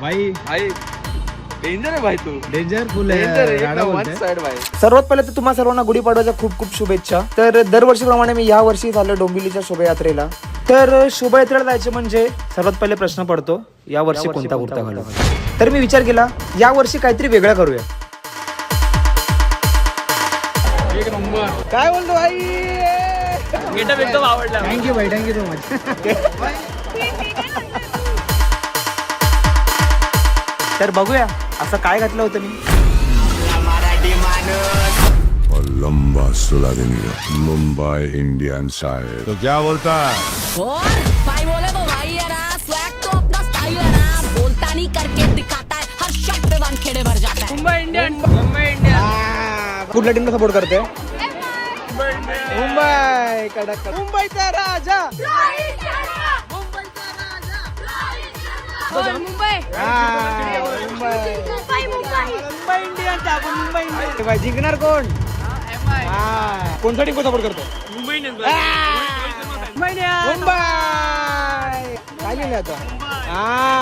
भाई। भाई। डेंजर आहे भाई तू। डेंजर फुल डेंजर एक वन साइड भाई। सर्वात पहिले तर तुम्हा सर्वांना गुढीपाडव्याच्या खूप खूप शुभेच्छा. तर दरवर्षीप्रमाणे मी या वर्षी झालो डोंबिवलीच्या शोभायात्रेला. तर शोभायात्रेला जायचे म्हणजे सर्वात पहिले प्रश्न पडतो या वर्षी कोणता कुर्ता घालू? तर मी विचार केला या वर्षी काहीतरी वेगळं करूया. काय बोलतो भाई? थँक्यू भाई. थँक्यू सो मच तर बघूया असं काय घातलं होतं मी? और लंबा सुला देंगे मुंबई इंडियन साइड तो क्या बोलता है? और भाई बोले तो भाई है ना. स्वैग तो अपना स्टाइल है ना. बोलता नहीं करके दिखाता है. हर शर्ट पे वानखेड़े भर जाता है. कुठल्या टीमला सपोर्ट करते मुंबई. कडक मुंबईचा राजा. मुंबई. मुंबई. मुंबई मुंबई. मुंबई इंडियन्स आपण मुंबई इंडियन्स. भाई जिंकणार कोण? हा. कोणता टीम सपोर्ट करतो? मुंबई मुंबई काय लिहिलं आता. हा.